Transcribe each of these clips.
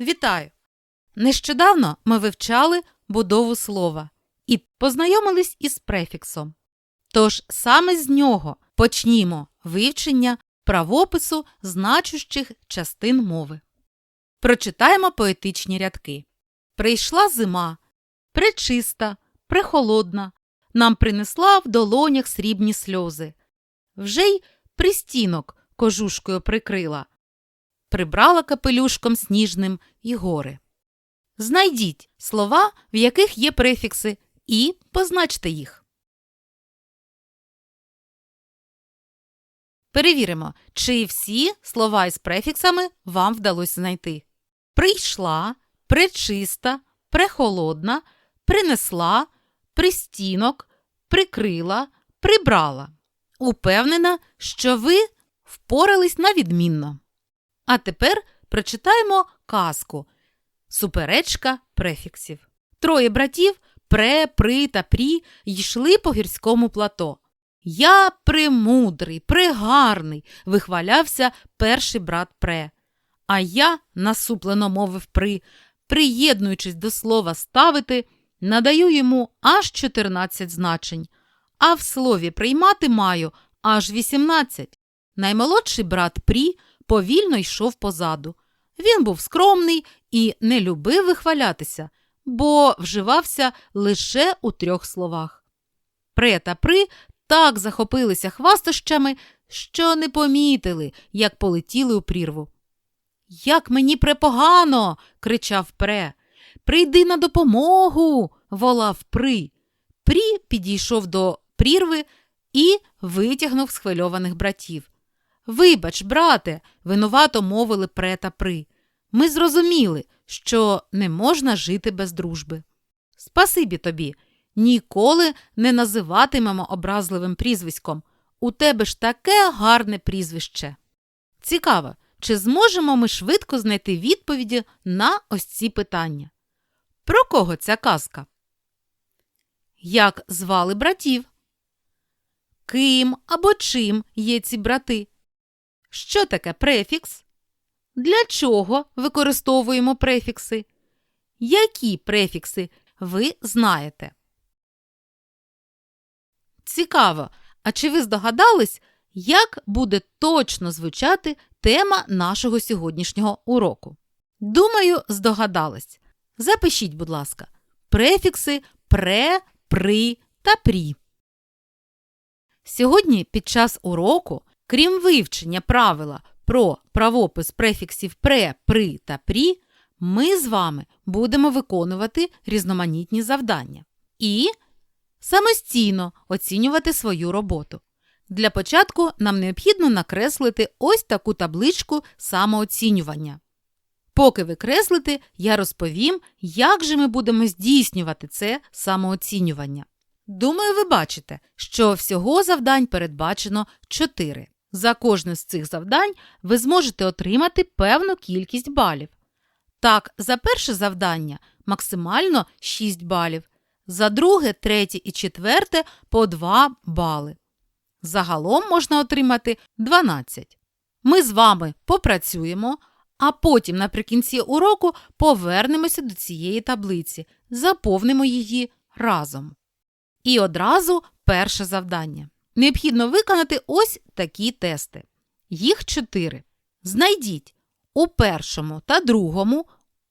Вітаю! Нещодавно ми вивчали будову слова і познайомились із префіксом. Тож саме з нього почнімо вивчення правопису значущих частин мови. Прочитаємо поетичні рядки. Прийшла зима, пречиста, прехолодна, нам принесла в долонях срібні сльози. Вже й пристінок кожушкою прикрила, прибрала капелюшком сніжним і гори. Знайдіть слова, в яких є префікси, і позначте їх. Перевіримо, чи всі слова із префіксами вам вдалося знайти. Прийшла, пречиста, прехолодна, принесла, пристінок, прикрила, прибрала. Упевнена, що ви впорались на відмінно. А тепер прочитаємо казку Суперечка префіксів. Троє братів пре, при та прі йшли по гірському плато. Я премудрий, прегарний, вихвалявся перший брат пре. А я, насуплено мовив при, приєднуючись до слова ставити, надаю йому аж 14 значень, а в слові приймати маю аж 18. Наймолодший брат Прі повільно йшов позаду. Він був скромний і не любив вихвалятися, бо вживався лише у трьох словах. Пре та при так захопилися хвастощами, що не помітили, як полетіли у прірву. Як мені препогано. кричав пре. Прийди на допомогу. волав при. Прі підійшов до прірви і витягнув схвильованих братів. Вибач, брате, винувато мовили пре та при. Ми зрозуміли, що не можна жити без дружби. Спасибі тобі, ніколи не називатимемо образливим прізвиськом. У тебе ж таке гарне прізвище. Цікаво, чи зможемо ми швидко знайти відповіді на ось ці питання? Про кого ця казка? Як звали братів? Ким або чим є ці брати? Що таке префікс? Для чого використовуємо префікси? Які префікси ви знаєте? Цікаво, а чи ви здогадались, як буде точно звучати тема нашого сьогоднішнього уроку? Думаю, здогадались. Запишіть, будь ласка, префікси пре, при та прі. Сьогодні під час уроку, крім вивчення правила про правопис префіксів пре, при та прі, ми з вами будемо виконувати різноманітні завдання і самостійно оцінювати свою роботу. Для початку нам необхідно накреслити ось таку табличку самооцінювання. Поки ви креслите, я розповім, як же ми будемо здійснювати це самооцінювання. Думаю, ви бачите, що всього завдань передбачено 4. За кожне з цих завдань ви зможете отримати певну кількість балів. Так, за перше завдання максимально 6 балів, за друге, третє і четверте по 2 бали. Загалом можна отримати 12. Ми з вами попрацюємо, а потім наприкінці уроку повернемося до цієї таблиці, заповнимо її разом. І одразу перше завдання. Необхідно виконати ось такі тести. Їх чотири. Знайдіть у першому та другому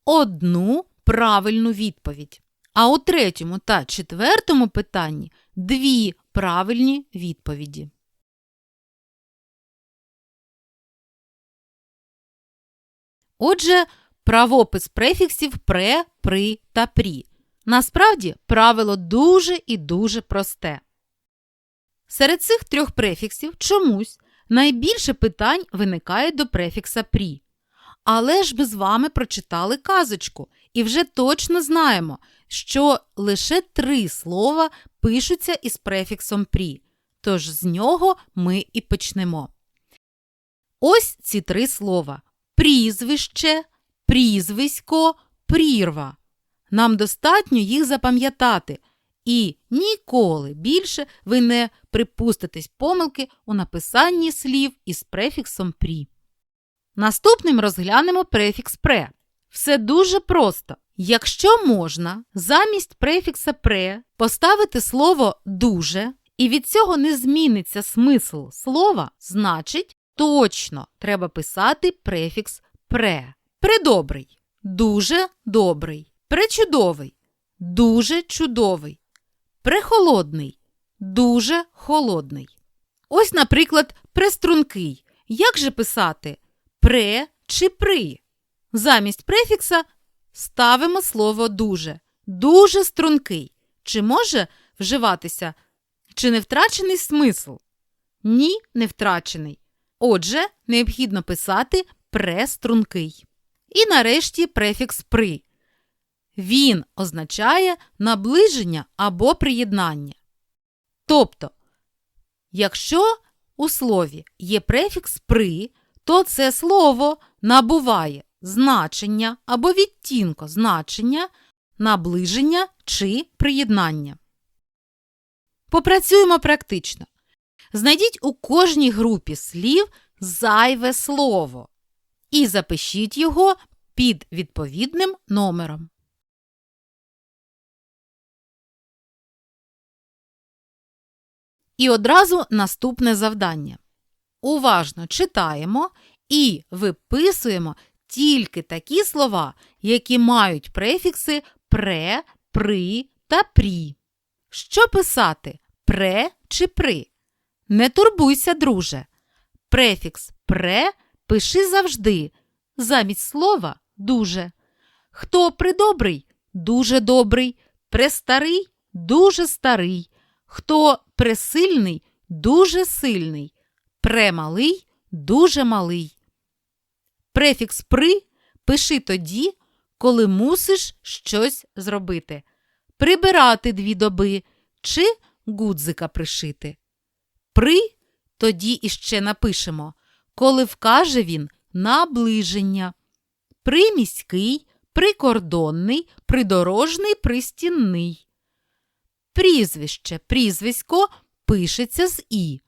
одну правильну відповідь, а у третьому та четвертому питанні дві правильні відповіді. Отже, правопис префіксів пре, при та прі. Насправді правило дуже і дуже просте. Серед цих трьох префіксів чомусь найбільше питань виникає до префікса прі. Але ж ми з вами прочитали казочку і вже точно знаємо, що лише три слова пишуться із префіксом прі. Тож з нього ми і почнемо. Ось ці три слова: прізвище, прізвисько, прірва. Нам достатньо їх запам'ятати, і ніколи більше ви не припуститесь помилки у написанні слів із префіксом прі. Наступним розглянемо префікс пре. Все дуже просто. Якщо можна замість префікса пре поставити слово дуже, і від цього не зміниться смисл слова, значить точно треба писати префікс пре. Предобрий, дуже добрий, пречудовий, дуже чудовий, прехолодний, дуже холодний. Ось, наприклад, престрункий. Як же писати пре чи при? Замість префікса ставимо слово дуже. Дуже стрункий. Чи може вживатися? Чи не втрачений смисл? Ні, не втрачений. Отже, необхідно писати престрункий. І нарешті префікс при. Він означає наближення або приєднання. Тобто, якщо у слові є префікс при, то це слово набуває значення або відтінко значення, наближення чи приєднання. Попрацюємо практично. Знайдіть у кожній групі слів зайве слово і запишіть його під відповідним номером. І одразу наступне завдання. Уважно читаємо і виписуємо тільки такі слова, які мають префікси пре, при та прі. Що писати пре чи при? Не турбуйся, друже. Префікс пре пиши завжди. Замість слова дуже. Хто придобрий дуже добрий, престарий дуже старий. Хто пресильний дуже сильний, премалий дуже малий. Префікс при пиши тоді, коли мусиш щось зробити. Прибирати дві доби чи гудзика пришити. При тоді іще напишемо, коли вкаже він наближення. Приміський, прикордонний, придорожний, пристінний. Прізвище, прізвисько пишеться з І.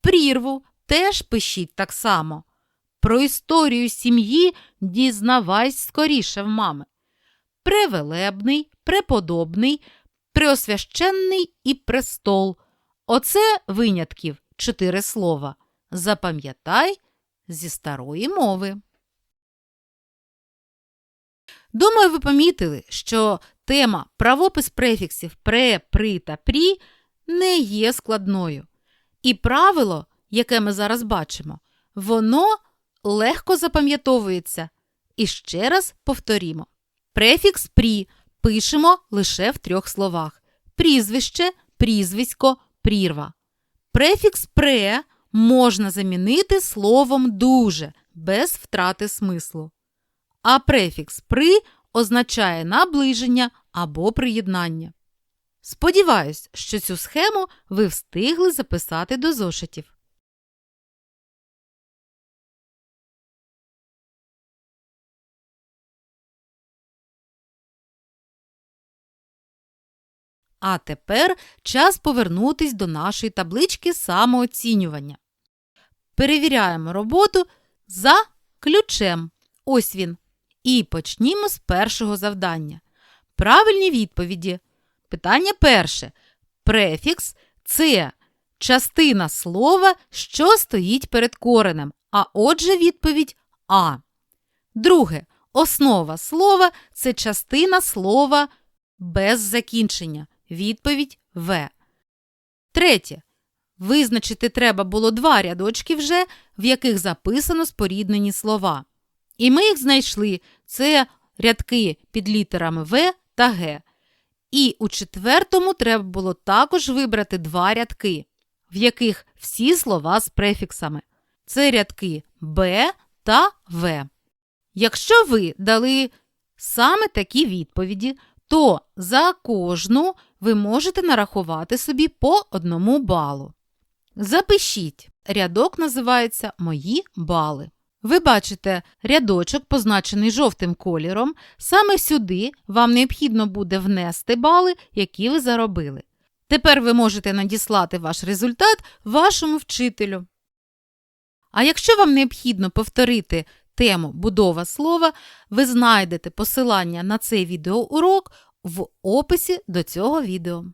Прірву теж пишіть так само. Про історію сім'ї дізнавайсь скоріше в мами. Превелебний, преподобний, преосвященний і престол. Оце винятків чотири слова. Запам'ятай зі старої мови. Думаю, ви помітили, що тема правопис префіксів пре, при та прі не є складною. І правило, яке ми зараз бачимо, воно легко запам'ятовується. І ще раз повторімо. Префікс прі пишемо лише в трьох словах: прізвище, прізвисько, прірва. Префікс пре можна замінити словом дуже без втрати смислу. А префікс при означає наближення або приєднання. Сподіваюсь, що цю схему ви встигли записати до зошитів. А тепер час повернутись до нашої таблички самооцінювання. Перевіряємо роботу за ключем. Ось він. І почнімо з першого завдання. Правильні відповіді. Питання перше. Префікс це частина слова, що стоїть перед коренем. А отже, відповідь А. Друге. Основа слова це частина слова без закінчення. Відповідь В. Третє. Визначити треба було два рядочки вже, в яких записано споріднені слова. І ми їх знайшли. Це рядки під літерами В та Г. І у четвертому треба було також вибрати два рядки, в яких всі слова з префіксами. Це рядки Б та В. Якщо ви дали саме такі відповіді, то за кожну ви можете нарахувати собі по одному балу. Запишіть. Рядок називається Мої бали. Ви бачите рядочок, позначений жовтим кольором. Саме сюди вам необхідно буде внести бали, які ви заробили. Тепер ви можете надіслати ваш результат вашому вчителю. А якщо вам необхідно повторити тему будова слова, ви знайдете посилання на цей відеоурок в описі до цього відео.